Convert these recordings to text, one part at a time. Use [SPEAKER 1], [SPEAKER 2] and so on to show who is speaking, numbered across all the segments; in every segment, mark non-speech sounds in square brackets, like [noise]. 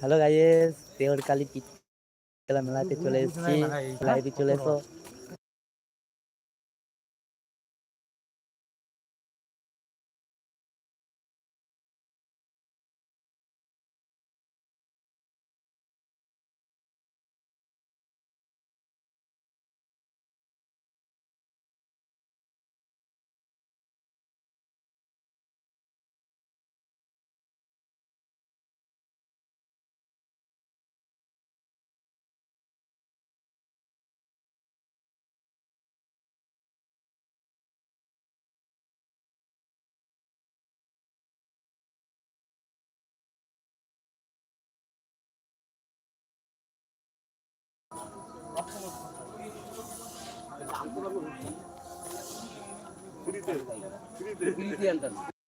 [SPEAKER 1] Hello guys দেওয়ার কালী মেলাতে চলে এসেছি লাইভে চলে এসো Cristian. Cristian.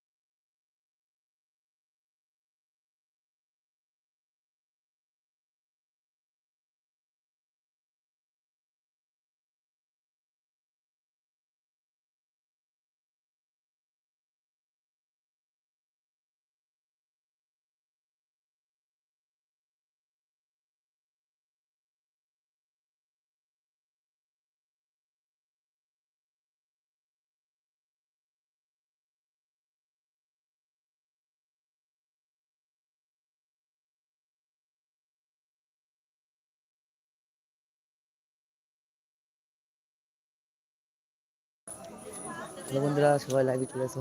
[SPEAKER 1] হ্যালো বন্ধুরা সবাই লাইভে চলে এসো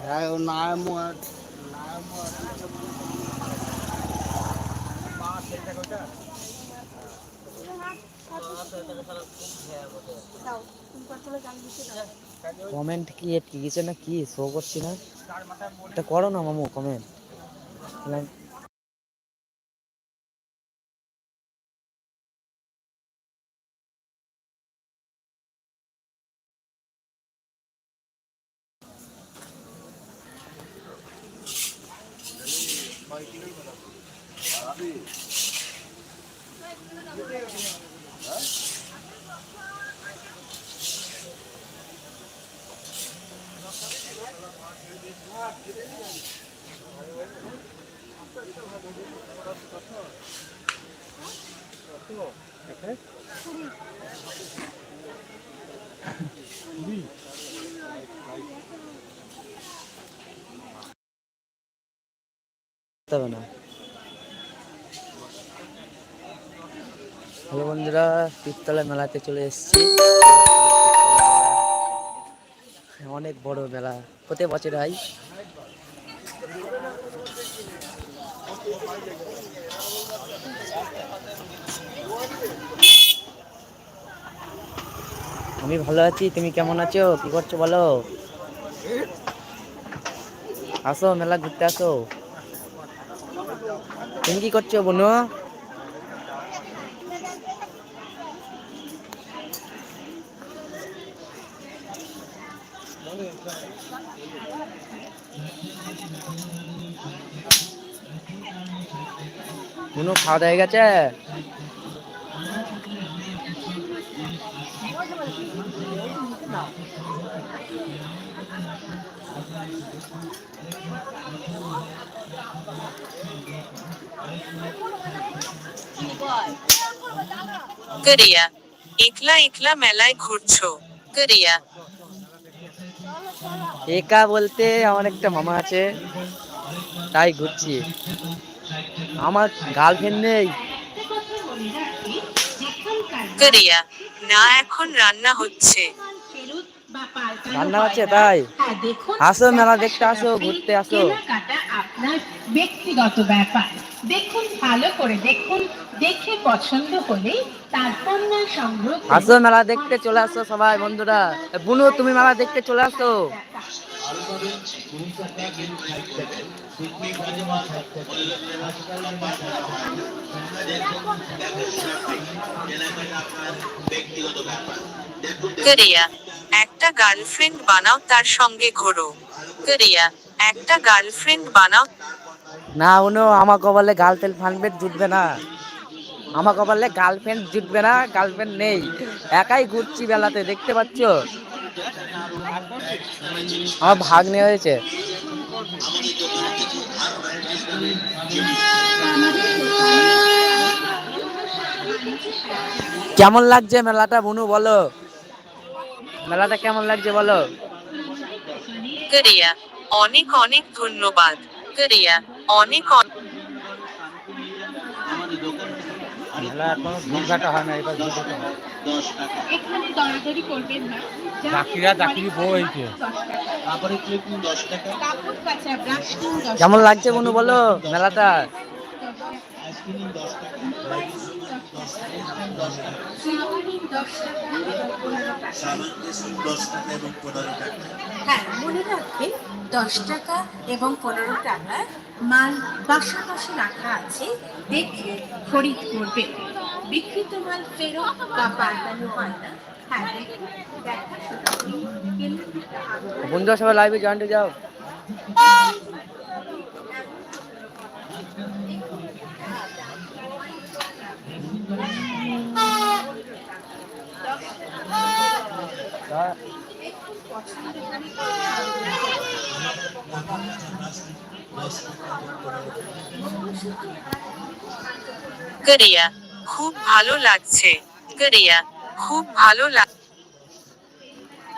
[SPEAKER 2] হ্যাঁ ও নায়ামুয়ার
[SPEAKER 1] কমেন্ট কি গেছে না কি শো করছি না? এটা করো না মামু কমেন্ট হবে না। হ্যালো বন্ধুরা পিস্তলা মেলাতে চলে এসেছি। অনেক বড় মেলা প্রতি বছর হয় আমি ভালো আছি, তুমি কেমন আছো? কি করছ বলো? আসো, মেলা ঘুরতে আসো। তুমি কি করছ বনু? খাওয়া দাওয়া গেছে?
[SPEAKER 3] করিয়া একলা একলা মেলায় ঘুরছো করিয়া
[SPEAKER 1] একা বলতে আমার একটা মামা আছে তাই ঘুরছি। আমার গার্লফ্রেন্ড নেই।
[SPEAKER 3] করিয়া না এখন রান্না হচ্ছে।
[SPEAKER 1] রান্না হচ্ছে তাই? আসো মেলা দেখতে আসো ঘুরতে আসো।
[SPEAKER 4] আপনার ব্যক্তিগত ব্যাপার। দেখুন ভালো করে দেখুন দেখে পছন্দ হলে তারপর না সংগ্রহ করুন।
[SPEAKER 1] আসো মেলা দেখতে চলে আসো সবাই বন্ধুরা। বুনু তুমি মেলা দেখতে চলে আসো।
[SPEAKER 3] করিয়া একটা গার্লফ্রেন্ড বানাও তার সঙ্গে ঘোরো। করিয়া একটা গার্লফ্রেন্ড বানাও
[SPEAKER 1] না উনো আমার কপালে গার্লফ্রেন্ড ফানফ্রেন্ড জুটবে না। আমার কপালে গার্লফ্রেন্ড জুটবে না গার্লফ্রেন্ড নেই। একাই ঘুরছি বেলাতে, দেখতে পাচ্ছ? আমার ভাগ্নে হয়েছে। কেমন লাগছে মেলাটা বুনু, বলো? মেলাটা কেমন লাগছে, বলো?
[SPEAKER 3] অনেক অনেক ধন্যবাদ। অনেক অনেক
[SPEAKER 1] ঘুরঘাটা হয় না এবার
[SPEAKER 4] এখানে দরাদরি করবেন না। যা
[SPEAKER 1] চাকরিরা চাকরি বউ হয়েছে
[SPEAKER 4] তারপরে কাপড় কাচা ব্রাশ কিন দশ
[SPEAKER 1] কেমন লাগছে বনু বলো? মেলাটা?
[SPEAKER 4] সাবানিন দশ টাকা। এবং পনেরো টাকা। হ্যাঁ মনে রাখবেন দশ টাকা এবং পনেরো টাকার মাল পাশাপাশি রাখা আছে দেখে খরিদ করবেন বিক্রিত মাল ফেরত বা পাল্টানো হয় না। হ্যাঁ
[SPEAKER 1] বন্ধুরা সবাই লাইভে জয়েন্ট যাও।
[SPEAKER 3] করিয়া খুব ভালো লাগছে। করিয়া খুব ভালো লাগ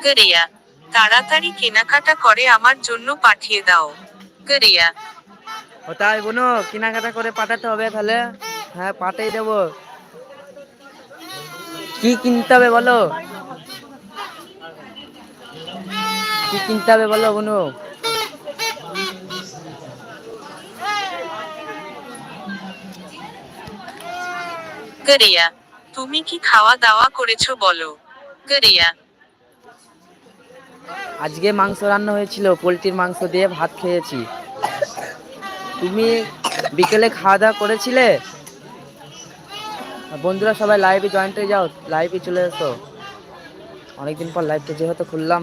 [SPEAKER 3] করিয়া তাড়াতাড়ি কেনাকাটা করে আমার জন্য পাঠিয়ে দাও। করিয়া
[SPEAKER 1] ও তাই বোনো, কেনাকাটা করে পাঠাতে হবে তাহলে। হ্যাঁ পাঠিয়ে দেবো। কি কিনতে হবে বলো? কি কিনতে হবে বলো বোনো?
[SPEAKER 3] করিয়া তুমি কি খাওয়া দাওয়া করেছ বলো? করিয়া
[SPEAKER 1] আজকে মাংস রান্না হয়েছিল, পোলট্রির মাংস দিয়ে ভাত খেয়েছি। তুমি বিকেলে খাওয়া দাওয়া করেছিলে? বন্ধুরা সবাই লাইভে জয়েন্ট হয়ে যাও লাইভে চলে এসো। অনেকদিন পর লাইভটা যেহেতু খুললাম।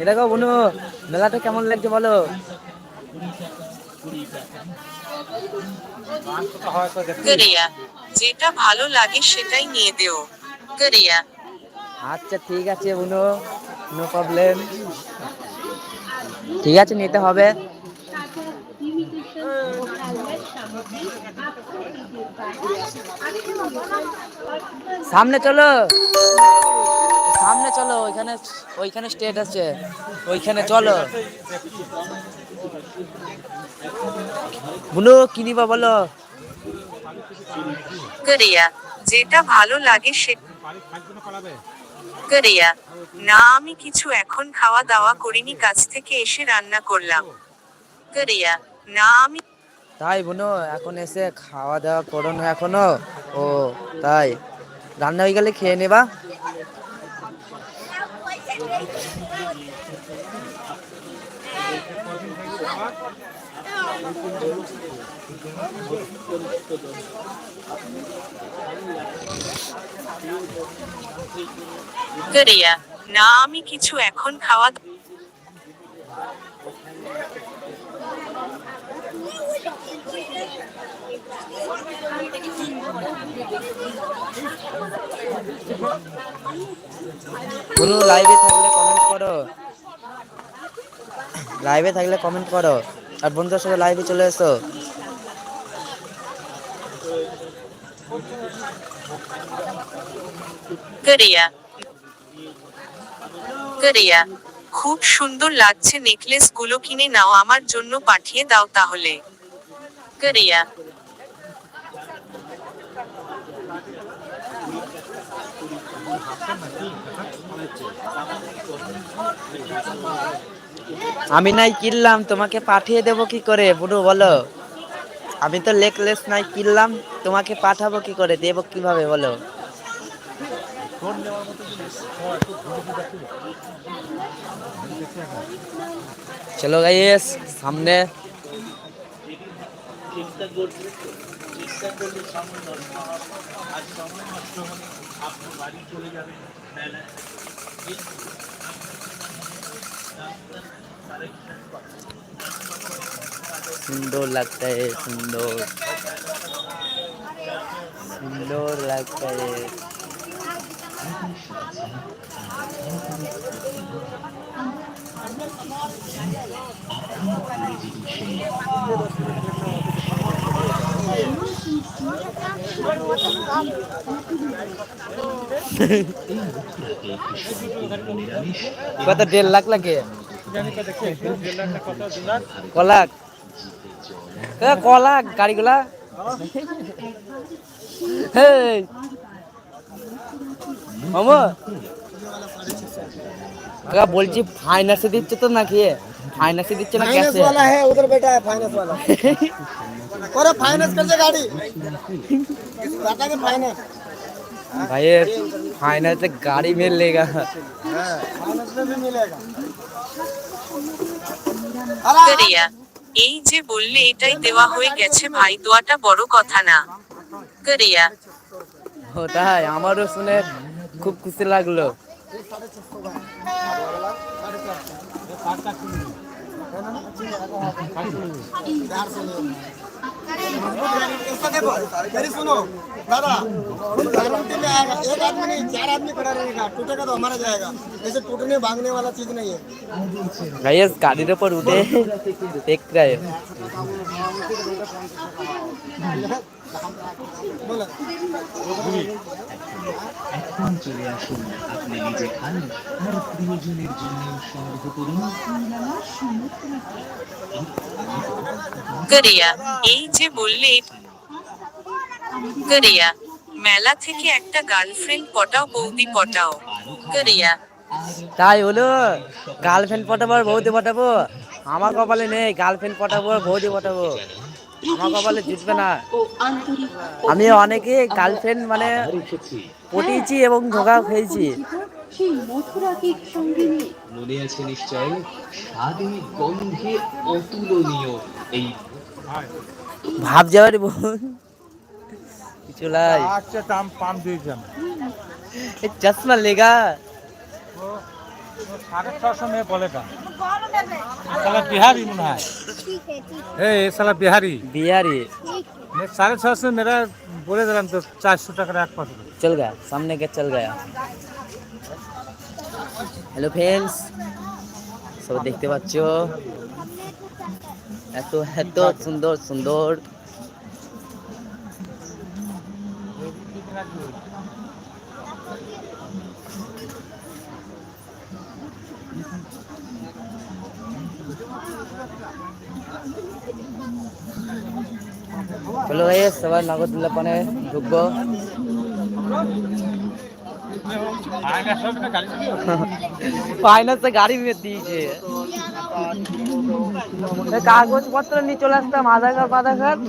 [SPEAKER 1] দেখো বনু মেলাটা কেমন লাগছে বলো?
[SPEAKER 3] যেটা ভালো লাগে সেটাই নিয়ে দেও করিয়া
[SPEAKER 1] আচ্ছা ঠিক আছে বুনো নো প্রবলেম ঠিক আছে নিতে হবে। সামনে চলো। সামনে চলো ওইখানে ওইখানে স্টেট আছে। ওইখানে চলো। বুনু কিনিবা বলো?
[SPEAKER 3] করিয়া যেটা ভালো লাগে সে করিয়া না আমি কিছু এখন খাওয়া দাওয়া করিনি কাছ থেকে এসে রান্না করলাম। করিয়া না আমি
[SPEAKER 1] তাই বোনো এখন এসে খাওয়া দাওয়া করো না এখনও। ও তাই। রান্না হয়ে গেলে খেয়ে নেবা।
[SPEAKER 3] না আমি কিছু এখন খাওয়া
[SPEAKER 1] কোনো লাইভে থাকলে কমেন্ট করো। লাইভে থাকলে কমেন্ট করো। আর বন্ধুদের সাথে লাইভে চলে এসো।
[SPEAKER 3] করিয়া। করিয়া, খুব সুন্দর লাগছে নেকলেসগুলো কিনে নাও, আমার জন্য পাঠিয়ে দাও তাহলে। করিয়া।
[SPEAKER 1] আমি নাই কিনলাম, তোমাকে পাঠিয়ে দেবো কি করে? বুড়ো, বলো। আমি তো লেকলেস নাই, কিনলাম, তোমাকে পাঠাবো কি করে? দেবো কীভাবে, বলো। চলো গাইস সামনে। सुंदर लगता है सुंदर सुंदर लगता है কত দেড় লাখ লাগে? কলাক কলাক গাড়িগুলা? বলছি ফাইন্যান্সে দিচ্ছে তো নাকি? ফাইন্যান্সে দিচ্ছে না ক্যাশে
[SPEAKER 2] ওদের বেটা ফাইন্যান্স [laughs] बैठा है फाइनेंस वाला अरे फाइनेंस कर दे गाड़ी टाटा के फाइनेंस
[SPEAKER 1] भाई फाइनेंस से गाड़ी मिल लेगा
[SPEAKER 2] फाइनेंस में भी मिलेगा अरे
[SPEAKER 3] করিয়া এই যে বললে এটাই দেওয়া হয়ে গেছে ভাই দোয়াটা বড় কথা না করিয়া
[SPEAKER 1] होता है আমারও শুনে খুব খুশি লাগলো
[SPEAKER 2] अरे सुनो दादा गारंटी में आएगा एक आदमी नहीं चार आदमी खड़ा रहेगा टूटेगा तो हमारा जाएगा ऐसे टूटने भागने वाला चीज़ नहीं है।
[SPEAKER 1] भैया गाड़ी तो पर उठे देख
[SPEAKER 2] रहे
[SPEAKER 5] এখন চলে আসুন আপনি নিজে খান আর প্রিয়জনের জন্য সংগ্রহ করুন
[SPEAKER 3] করিয়া এই যে বললে করিয়া মেলা থেকে একটা গার্লফ্রেন্ড পটাও বৌদি পটাও। করিয়া
[SPEAKER 1] তাই হলো গার্লফ্রেন্ড পটাবো আর বৌদি পটাবো? আমার কপালে নেই গার্লফ্রেন্ড পটাবো আর বৌদি পটাবো। আমার কপালে জিতবে না। আমি অনেকে গার্লফ্রেন্ড মানে পটিয়েছি এবং ধোকা খেয়েছি।
[SPEAKER 5] মনে আছে নিশ্চয়? স্বাদে গন্ধে অতুলনীয় এই
[SPEAKER 1] ভাব বোন
[SPEAKER 6] আচ্ছা দাম পাম দিয়েছেন
[SPEAKER 1] চশমা লেগা।
[SPEAKER 6] সাড়ে ছশো মেয়ে বলে দাম সালা বিহারি মনে হয় এই এ সালা বিহারি
[SPEAKER 1] বিহারি
[SPEAKER 6] मैं साढ़े छः सौ मेरा बोले दिलाम तो चार सौ টাকার এক পাশে
[SPEAKER 1] চল গয়া সামনে কে চল গয়া হ্যালো ফ্রেন্ডস সব দেখতে পাচ্ছ এত এত সুন্দর সুন্দর চলো ভাই সবার নাগরদোল্লা পানে ঢুকবো। ফাইনান্সে গাড়ি দিয়েছে। কাগজপত্র নিয়ে চলে আসতাম আধার কার্ড ফাধার কার্ড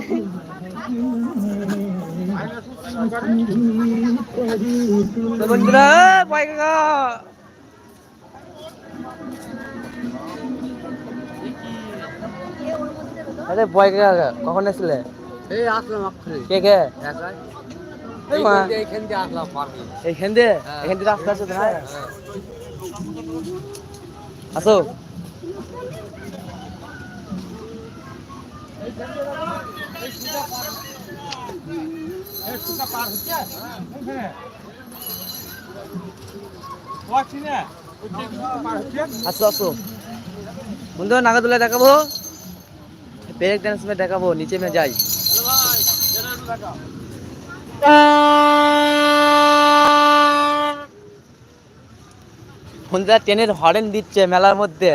[SPEAKER 1] আরে কাকা কখন এসলে
[SPEAKER 2] এই আসলাম
[SPEAKER 1] কে কে? এই মা।
[SPEAKER 6] এইখান দিয়ে আসলাম পারবি
[SPEAKER 1] এইখান দিয়ে? এখান দিয়ে রাস্তা আছে না আসো
[SPEAKER 6] হ্যাঁ। হচ্ছে
[SPEAKER 1] আসো আসো। বন্ধু নাগাদুলা দেখাবো। ব্রেক ডান্স মে দেখাবো নিচে মে যাই। বন্ধুরা ট্রেনের হরেন দিচ্ছে মেলার মধ্যে?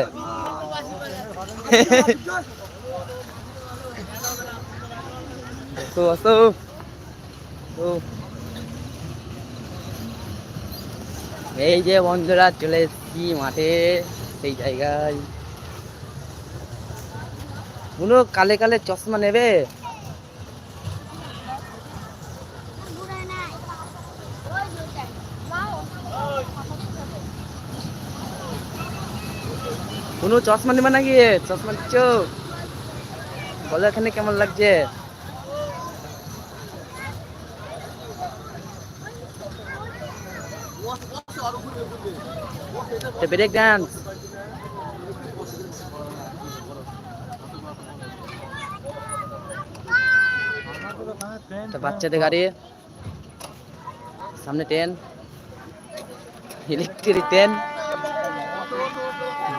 [SPEAKER 1] এই যে বন্ধুরা, চলে এসেছি মাঠে, সেই জায়গায়। কোনো কালে কালে চশমা নেবে? কোনো চশমা নেবে নাকি? চশমা দিচ্ছ? বলো এখানে কেমন লাগছে? ব্রেক ডান্স বাচ্চাদের গাড়ি। সামনে ট্রেন ইলেকট্রিক ট্রেন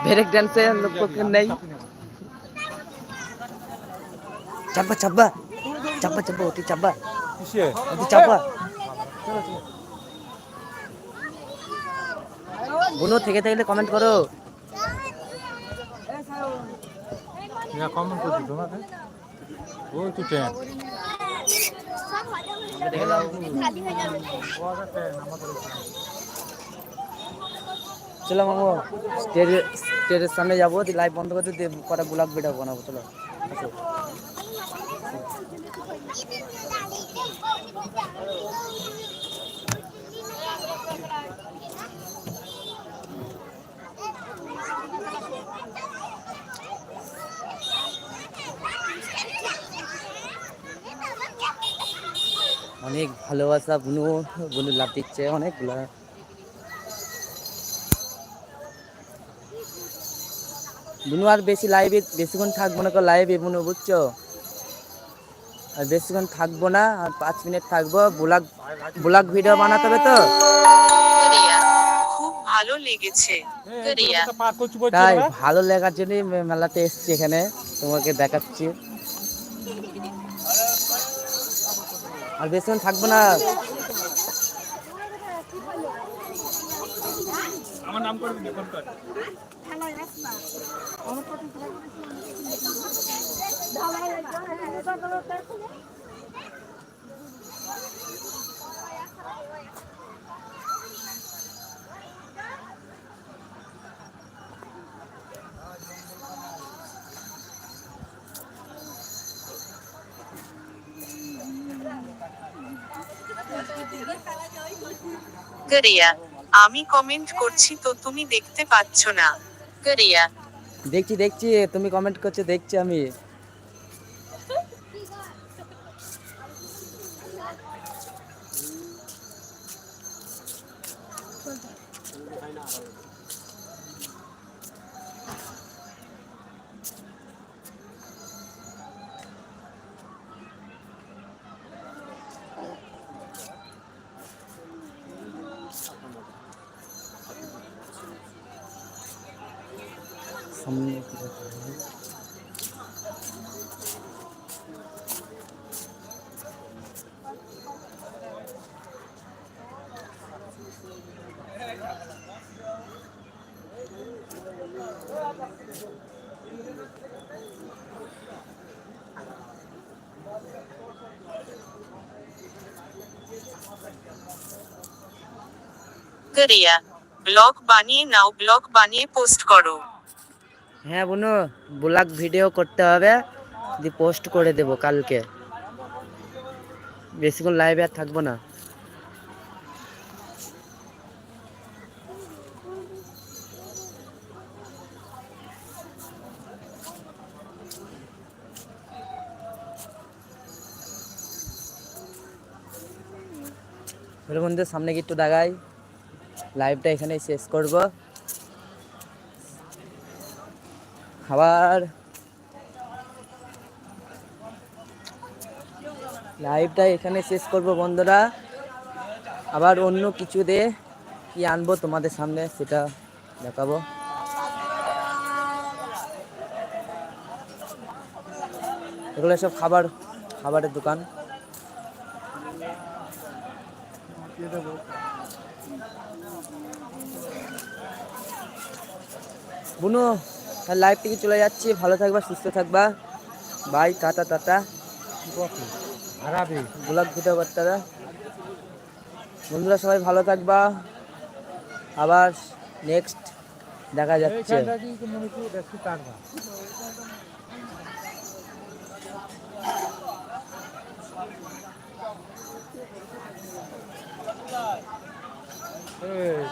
[SPEAKER 1] ব্রেক ডান্সে লোক পক্ষে নেই চাপা চাপা চাপা চাপা ওটি চাপা ওটি চাপা বোনো থেকে থাকলে কমেন্ট করো
[SPEAKER 6] না কমন করছি তোমাকে ওই তো ট্রেন
[SPEAKER 1] চলো মামু স্টেজের স্টেজের সামনে যাব লাইভ বন্ধ করতে দিয়ে কটা ব্লগ ভিডিও বানাবো, চলো। অনেক ভালোবাসা, বুনু। বুনু লাভ দিচ্ছে অনেকগুলা। বুনু আর বেশি লাইভে বেশিক্ষণ থাকব না লাইভে বুনু বুঝছ? আর বেশিক্ষণ থাকব না আর পাঁচ মিনিট থাকব ব্লগ ব্লগ ভিডিও বানাতে হবে তো?
[SPEAKER 3] খুব ভালো লেগেছে।
[SPEAKER 6] বলছি
[SPEAKER 1] তাই ভালো লাগার জন্যই মে- মেলাতে এসছি এখানে তোমাকে দেখাচ্ছি। আর বেশিক্ষণ থাকব না।
[SPEAKER 6] আমার নাম করে।
[SPEAKER 3] আমি কমেন্ট করছি তো তুমি দেখতে পাচ্ছ না।
[SPEAKER 1] দেখছি দেখছি তুমি কমেন্ট করছ দেখছি আমি। সামনে কি ব্যাপার?
[SPEAKER 3] করিয়া ব্লগ বানিয়ে নাও ব্লগ বানিয়ে পোস্ট করো
[SPEAKER 1] হ্যাঁ বোনো, ব্লগ ভিডিও করতে হবে। দিয়ে পোস্ট করে দেব কালকে। বেশিক্ষণ লাইভে আর থাকব না। মধ্যে সামনে গিয়ে একটু দেখাই লাইভটা এখানেই শেষ করব। আবার লাইভটা এখানে শেষ করব বন্ধুরা। আবার অন্য কিছু দিয়ে কি আনব তোমাদের সামনে সেটা দেখাবো। এগুলো সব খাবার, খাবারের দোকান। বুনু লাইভ থেকে চলে যাচ্ছি। ভালো থাকবা, সুস্থ থাকবা। Bye tata
[SPEAKER 6] tata.
[SPEAKER 1] Blog video বার্তারা। বন্ধুরা, সবাই ভালো থাকবা। আবার নেক্সট দেখা যাচ্ছে।
[SPEAKER 6] এইখানটা